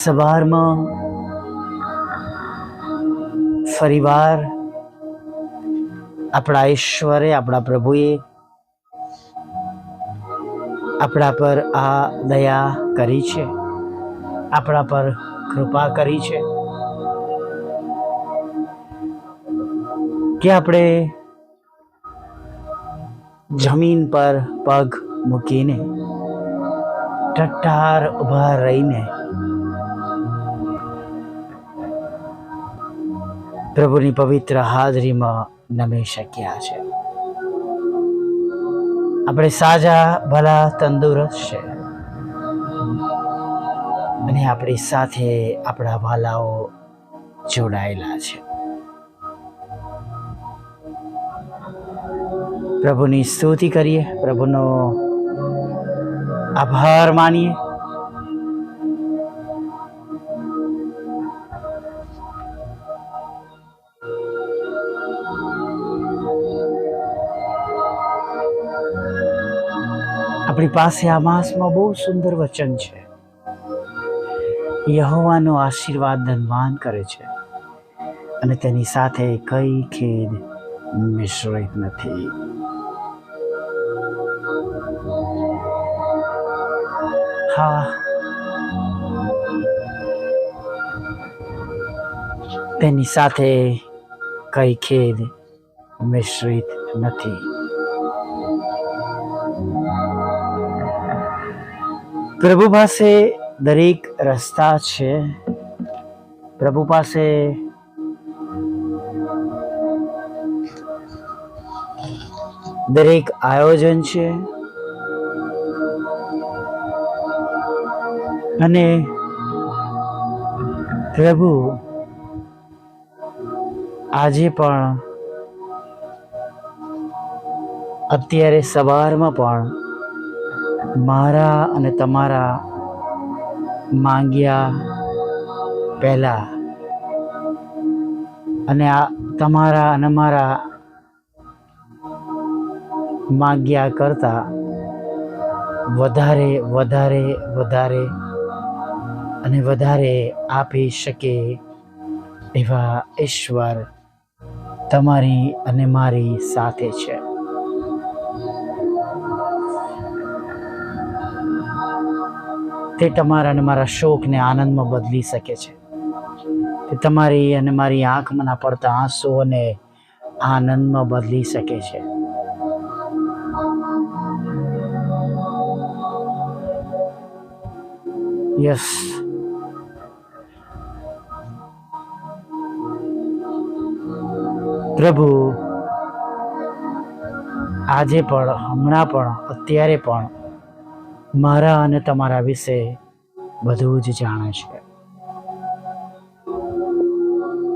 સવારમાં ફરીવાર આપણા ઈશ્વરે, આપણા પ્રભુએ આપણા પર આ દયા કરી છે. આપણા પર કૃપા કરી છે કે આપણે જમીન પર પગ મૂકીને, ટટ્ટાર ઊભા રહીને પ્રભુની પવિત્ર હાજરીમાં નમી શક્યા છે. આપણે સાજા, ભલા, તંદુરસ્ત છે. અને આપણી સાથે આપણા વાલાઓ જોડાયેલા છે. પ્રભુની સ્તુતિ કરીએ, પ્રભુનો આભાર માનીએ. આપણી પાસે આ માસમાં બહુ સુંદર વચન છે. યહોવાનો આશીર્વાદ ધનવાન કરે છે. અને તેની સાથે કઈ ખેદ મિશ્રિત નથી. હા. તેની સાથે કઈ ખેદ મિશ્રિત નથી. પ્રભુ પાસે દરેક રસ્તા છે. પ્રભુ પાસે દરેક આયોજન છે. અને પ્રભુ આજે પણ અત્યારે સવારમાં પણ મારા અને તમારા માંગ્યા પહેલાં અને આ તમારા અને મારા માંગ્યા કરતા વધારે વધારે વધારે અને વધારે આપી શકે એવા ઈશ્વર તમારી અને મારી સાથે છે. તે તમારા અને મારા શોકને આનંદમાં બદલી શકે છે. તે તમારી અને મારી આંખમાં પડતા આંસુઓને આનંદમાં બદલી શકે છે. યસ. પ્રભુ, આજે પણ, હમણાં પણ, અત્યારે પણ મારા અને તમારા વિશે બધું જ જાણે છે.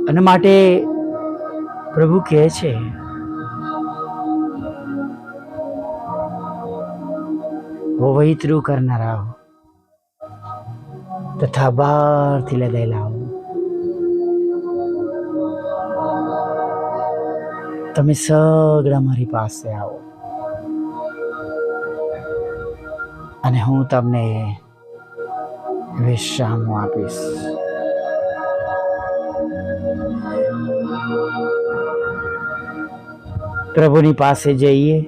અને માટે પ્રભુ કહે છે, વૈતરું કરનારા તથા બહારથી લગાયેલા તમે સગડા મારી પાસે આવો. અને હું તમને વિશ્રામ આપીશ. પ્રભુની પાસે જઈએ.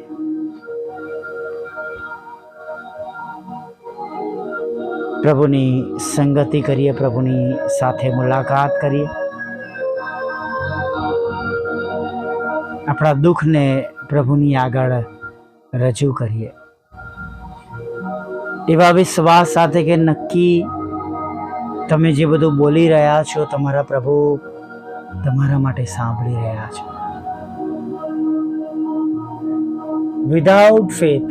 પ્રભુની સંગતિ કરીએ, પ્રભુની સાથે મુલાકાત કરીએ. આપણા દુઃખને પ્રભુની આગળ રજૂ કરીએ. એવા વિશ્વાસ સાથે કે નક્કી તમે જે બધું બોલી રહ્યા છો, તમારા પ્રભુ તમારા માટે સાંભળી રહ્યા છો. વિધાઉટ ફેથ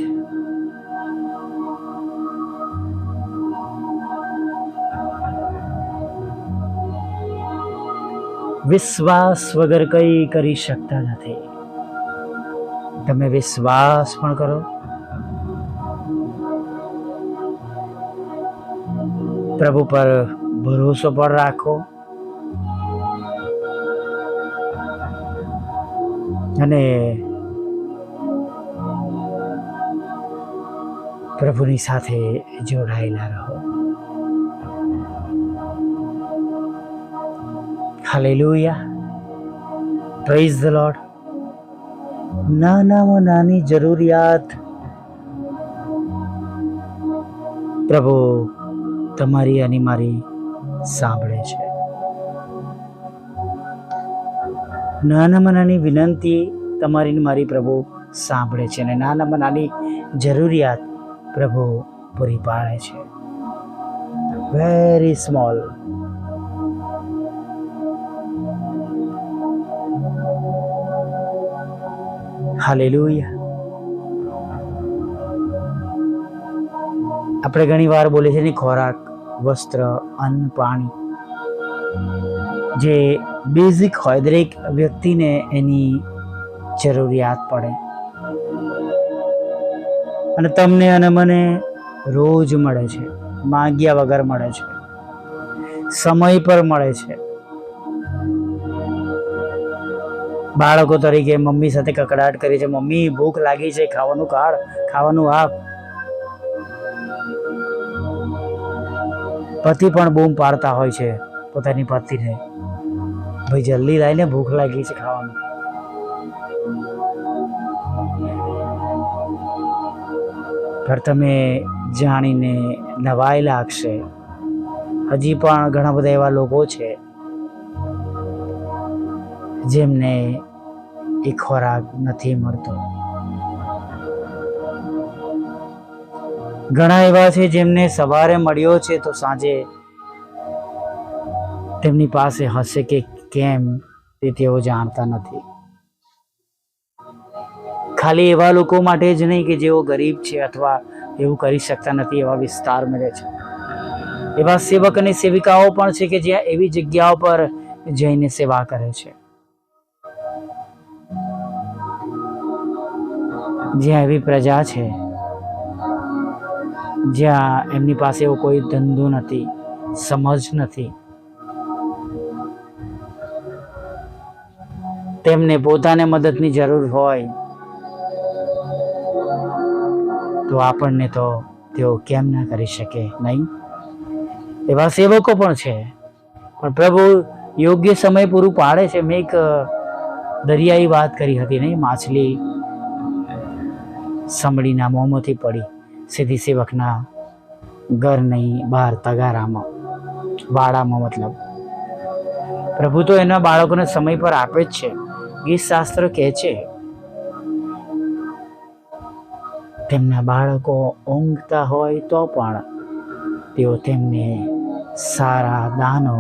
વિશ્વાસ વગર કંઈ કરી શકતા નથી. તમે વિશ્વાસ પણ કરો. પ્રભુ પર ભરોસો પણ રાખો. અને પ્રભુની સાથે જોડાયેલા રહો. હાલેલુયા પ્રેઝ ધ લોર્ડ નાનામાં નાની જરૂરિયાત. પ્રભુ તમારી અને મારી સાંભળે છે. નાનામાં નાની વિનંતી તમારી મારી પ્રભુ સાંભળે છે અને નાનામાં નાની જરૂરિયાત પ્રભુ પૂરી પાડે છે. વેરી સ્મોલ હાલેલુયા આપણે ઘણી વાર છીએ ને ખોરાક, વસ્ત્ર, અન્ન, પાણી. જે બેઝિક હોય, દરેક વ્યક્તિને એની જરૂરિયાત પડે. અને તમને અને મને રોજ મળે છે, માંગ્યા વગર મળે છે, સમય પર મળે છે. બાળકો તરીકે મમ્મી સાથે કકડાટ કરી છે, મમ્મી, ભૂખ લાગી છે, ખાવાનું કાઢ, ખાવાનું આપ. પતિ પણ બૂમ પાડતા હોય છે પોતાની પતિને ભાઈ જલ્દી લાવીને ભૂખ લાગી છે ખાવાનું પર તમે જાણીને નવાયેલા લાગશે હજી પણ ઘણા બધા એવા લોકો છે જેમને એ ખોરાક નથી મળતો. ઘણા એવા છે જેમને સવારે મળ્યો છે તો સાંજે તેમની પાસે હશે કે કેમ તે તેઓ જાણતા નથી. ખાલી એવા લોકો માટે જ નહીં કે જેઓ ગરીબ છે અથવા એવું કરી શકતા નથી એવા વિસ્તાર મળે છે. એવા સેવક અને સેવિકાઓ પણ છે કે જ્યાં એવી જગ્યાઓ પર જઈને સેવા કરે છે. જ્યાં એવી પ્રજા છે જ્યાં એમની પાસે એવો કોઈ ધંધો નથી, સમજ નથી. તેમને પોતાને મદદની જરૂર હોય, તો આપણને તો તેઓ કેમ ના કરી શકે, નહીં? એવા સેવકો પણ છે. પણ પ્રભુ યોગ્ય સમય પૂરું પાડે છે. મેં એક દરિયાઈ વાત કરી હતી, નહીં? માછલી સમડીના મોંમાંથી પડી. સીધી સેવકના ઘર નહીં, બહાર તગારામાં, વાડામાં મતલબ. પ્રભુ તો એના બાળકોને સમય પર આપે જ છે. ગીત શાસ્ત્ર કહે છે, તેમના બાળકો ઊંઘતા હોય તો પણ તેઓ તેમને સારા દાનો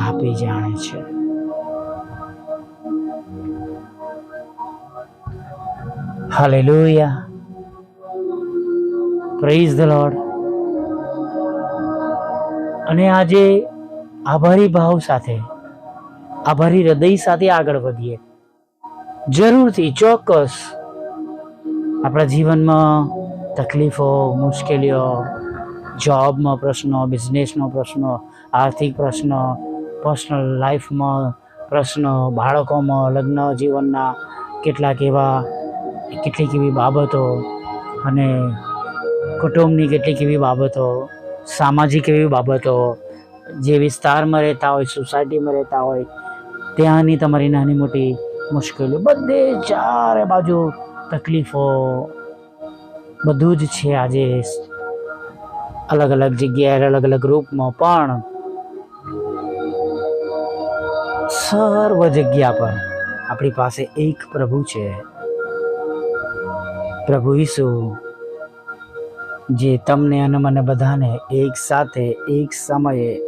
આપી જાણે છે. હાલેલુયા. પ્રેઝ ધ લોર્ડ અને આજે આભારી ભાવ સાથે, આભારી હૃદય સાથે આગળ વધીએ. જરૂરથી, ચોક્કસ. આપણા જીવનમાં તકલીફો, મુશ્કેલીઓ, જોબમાં પ્રશ્નો બિઝનેસનો પ્રશ્નો, આર્થિક પ્રશ્નો પર્સનલ લાઈફમાં પ્રશ્નો, બાળકોમાં લગ્ન જીવનના કેટલાક એવા, કેટલીક એવી બાબતો અને કુટુંબની કેટલીક એવી બાબતો, સામાજિક એવી બાબતો, જે વિસ્તારમાં રહેતા હોય, સોસાયટીમાં રહેતા હોય, ત્યાંની તમારી નાની મોટી મુશ્કેલીઓ, બધે ચારે બાજુ તકલીફો. બધું જ છે આજે અલગ અલગ જગ્યાએ અલગ અલગ રૂપમાં, પણ સર્વ જગ્યા પર આપણી પાસે એક પ્રભુ છે. પ્રભુ ઈસુ. જે તમને અને મને બધાને એક સાથે એક સમયે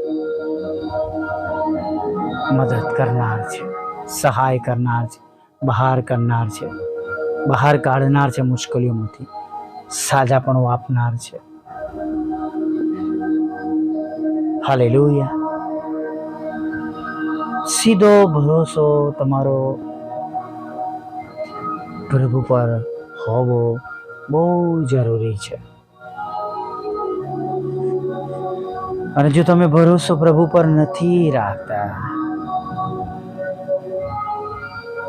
મદદ કરનાર છે, સહાય કરનાર છે, બહાર કરનાર છે, બહાર કાઢનાર છે મુશ્કેલીઓમાંથી સાજાપણું આપનાર છે. હાલે સીધો ભરોસો તમારો પ્રભુ પર હોવો બહુ જરૂરી છે. અને જો તમે ભરોસો પ્રભુ પર નથી રાખતા,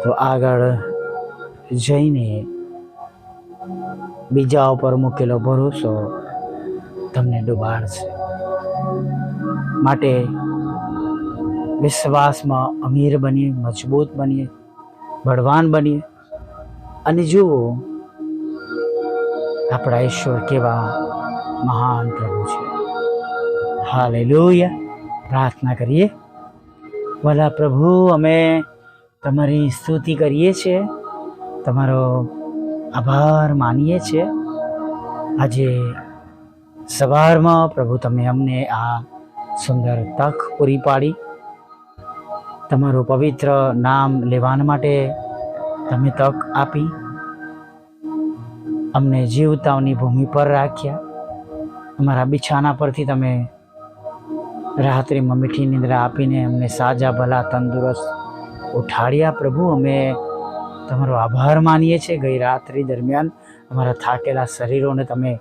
તો આગળ જઈને બીજા ઉપર મૂકેલો ભરોસો તમને ડૂબાડશે. માટે વિશ્વાસમાં અમીર બનીએ, મજબૂત બનીએ, બળવાન બનીએ. અને જુઓ, આપણા ઈશ્વર કેવા મહાન પ્રભુ છે. હાલેલુયા. પ્રાર્થના કરીએ. વાલા પ્રભુ, અમે તમારી સ્તુતિ કરીએ છીએ. તમારો આભાર માનીએ છીએ. આજે સવારમાં પ્રભુ તમે અમને આ સુંદર તક પૂરી પાડી. તમારું પવિત્ર નામ લેવાના માટે તમે તક આપી. અમને જીવતાઓની ભૂમિ પર રાખ્યા. અમારા બિછાના પરથી તમે રાત્રિમાં મીઠી નિંદ્રા આપીને અમને સાજા, ભલા, તંદુરસ્ત ઉઠાડ્યા. પ્રભુ, અમે તમારો આભાર માનીએ છીએ. ગઈ રાત્રિ દરમિયાન અમારા થાકેલા શરીરોને તમે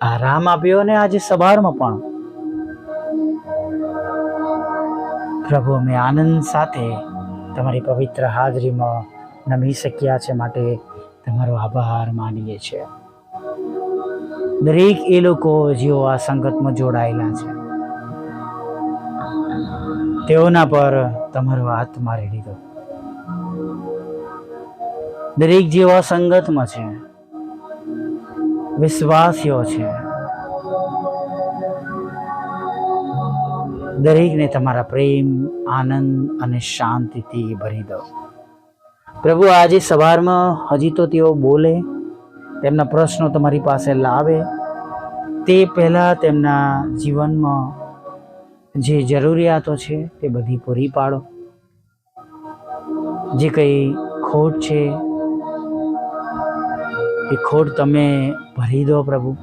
આરામ આપ્યો અને આજે સવારમાં પણ પ્રભુ, અમે આનંદ સાથે તમારી પવિત્ર હાજરીમાં નમી શક્યા છે માટે તમારો આભાર માનીએ છીએ. દરેક એ લોકો જેઓ આ સંગતમાં જોડાયેલા છે. તેઓના પર તમારો હાથ મારી દીધો. દરેક જેવા સંગતમાં છે. વિશ્વાસીઓ છે. દરેકને તમારા પ્રેમ, આનંદ અને શાંતિથી ભરી દો. પ્રભુ, આજે સવારમાં હજી તો તેઓ બોલે, તેમના પ્રશ્નો તમારી પાસે લાવે. તે પહેલાં તેમના જીવનમાં જે જરૂરિયાતો છે તે બધી પૂરી પાડો. જે કંઈ ખોટ છે, એ ખોટ તમે ભરી દો પ્રભુ.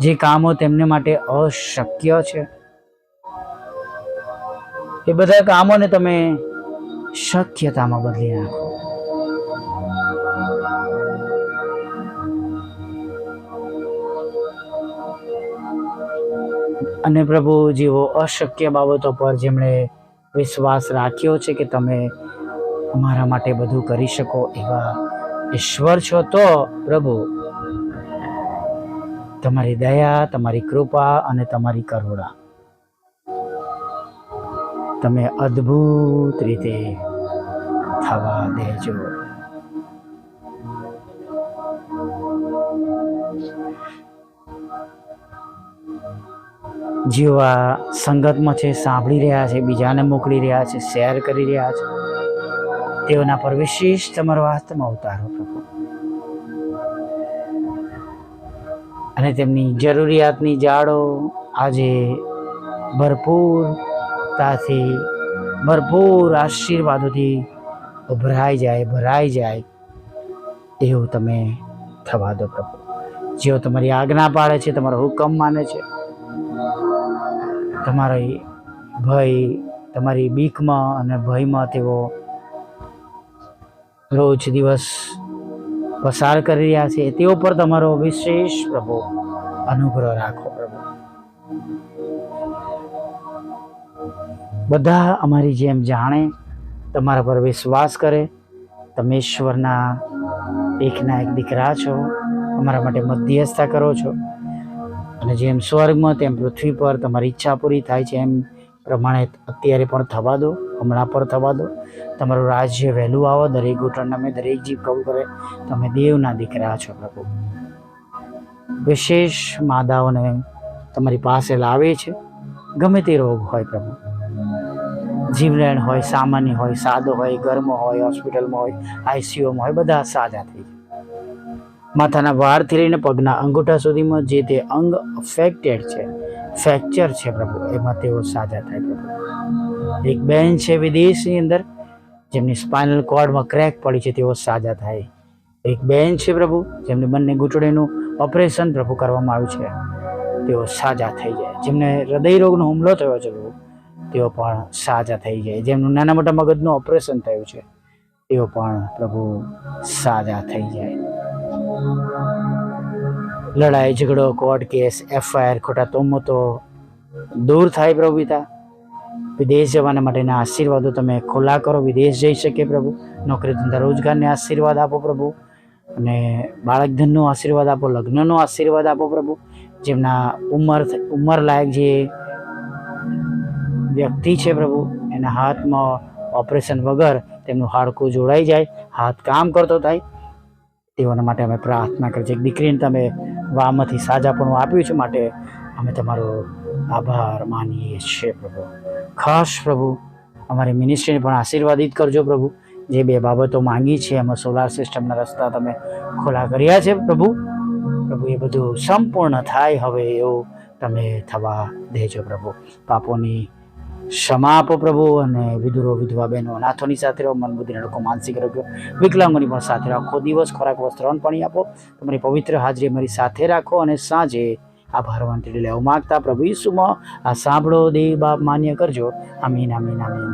જે કામો તેમને માટે અશક્ય છે, એ બધા કામોને તમે શક્યતામાં બદલી નાખો. અને પ્રભુ, જેવો અશક્ય બાબતો પર જેમણે વિશ્વાસ રાખ્યો છે કે તમે અમારા માટે બધું કરી શકો એવા ઈશ્વર છો, તો પ્રભુ, તમારી દયા, તમારી કૃપા અને તમારી કરુણા તમે અદ્ભુત રીતે થવા દેજો. આ સંગતમાં છે, સાંભળી રહ્યા છે, બીજાને મોકલી રહ્યા છે, શેર કરી રહ્યા છે. તેઓના પર વિશેષ તમારો હાથમાં ઉતારો, પ્રભુ. અને તેમની જરૂરિયાતની જાળો આજે ભરપૂરતાથી, ભરપૂર આશીર્વાદોથી ઉભરાઈ જાય, ભરાઈ જાય. એવું તમે થવા દો, પ્રભુ. જેઓ તમારી આજ્ઞા પાડે છે, તમારો હુકમ માને છે તમારી ભય તમારી બીકમાં અને ભયમાં તેઓ રોજ દિવસ પસાર કરી રહ્યા છે. તેઓ પર તમારો વિશેષ પ્રભુ અનુગ્રહ રાખો પ્રભુ. બધા અમારી જેમ જાણે, તમારા પર વિશ્વાસ કરે. તમે ઈશ્વરના એકના એક દીકરા છો. અમારા માટે મધ્યસ્થતા કરો છો. અને જેમ સ્વર્ગમાં તેમ પૃથ્વી પર તમારી ઈચ્છા પૂરી થાય છે એમ પ્રમાણે અત્યારે પણ થવા દો, હમણાં પર થવા દો. તમારું રાજ્ય વહેલું આવો, દરેક ઘૂંટણ તમે દરેક જીવ કબૂલ કરે. તમે દેવના દીકરા છો પ્રભુ. વિશેષ માદાઓને તમારી પાસે લાવે છે. ગમે તે રોગ હોય પ્રભુ. જીવલેણ હોય, સામાન્ય હોય, સાદો હોય, ઘરમાં હોય, હોસ્પિટલમાં હોય, આઈસીયુમાં હોય, બધા સાજા થઈ જાય. માથાના વાળથી લઈને પગના અંગૂઠા સુધીમાં જે તે અંગ અફેક્ટેડ છે ફ્રેક્ચર છે પ્રભુ, એમાં તેઓ સાજા થાય પ્રભુ. એક બેન છે વિદેશની અંદર, જેમની સ્પાઇનલ કોર્ડમાં ક્રેક પડી છે, તેઓ સાજા થાય. એક બેન છે પ્રભુ, જેમને બંને ઘૂંટણીનું ઓપરેશન પ્રભુ કરવામાં આવ્યું છે. તેઓ સાજા થઈ જાય. જેમને હૃદય રોગનો હુમલો થયો છે પ્રભુ, તેઓ પણ સાજા થઈ જાય. જેમનું નાના મોટા મગજનું ઓપરેશન થયું છે, તેઓ પણ પ્રભુ સાજા થઈ જાય. લડાઈ, ઝઘડો, કોર્ટ કેસ, એફઆઈઆર ખોટા તોમતો દૂર થાય પ્રભુ પિતા. વિદેશ જવાના માટેના આશીર્વાદો તમે ખુલ્લા કરો. વિદેશ જઈ શકે પ્રભુ. નોકરી ધંધા રોજગારને આશીર્વાદ આપો પ્રભુ. અને બાળક ધનનો આશીર્વાદ આપો, લગ્નનો આશીર્વાદ આપો પ્રભુ. જેમના ઉંમર ઉંમર લાયક જે વ્યક્તિ છે પ્રભુ, એના હાથમાં ઓપરેશન વગર તેમનું હાડકું જોડાઈ જાય. હાથ કામ કરતો થાય. તેઓના માટે અમે પ્રાર્થના કરી એક દીકરીને તમે વામાંથી સાજાપણું આપ્યું છે માટે અમે તમારો આભાર માનીએ છીએ પ્રભુ. ખાસ પ્રભુ, અમારી મિનિસ્ટ્રીને પણ આશીર્વાદિત કરજો પ્રભુ. જે બે બાબતો માંગી છે, એમાં સોલાર સિસ્ટમના રસ્તા તમે ખોલા કર્યા છે પ્રભુ. પ્રભુ, એ બધું સંપૂર્ણ થાય હવે એવું તમે થવા દેજો પ્રભુ. પાપોની ક્ષમા આપો પ્રભુ અને વિધુરો વિધવા બહેનો નાથોની સાથે રહો મન બુદ્ધિના લોકો માનસિક રોગ્યો વિકલાંગોની પણ સાથે રાખો. આખો દિવસ ખોરાક, વસ્ત્ર અન્ન, પાણી આપો. તમારી પવિત્ર હાજરી અમારી સાથે રાખો અને સાંજે આભાર તેડી લેવા માગતા પ્રભુ ઈસુમાં આ સાંભળો, દેવ બાપ માન્ય કરજો. આમીન આમીન આમીન.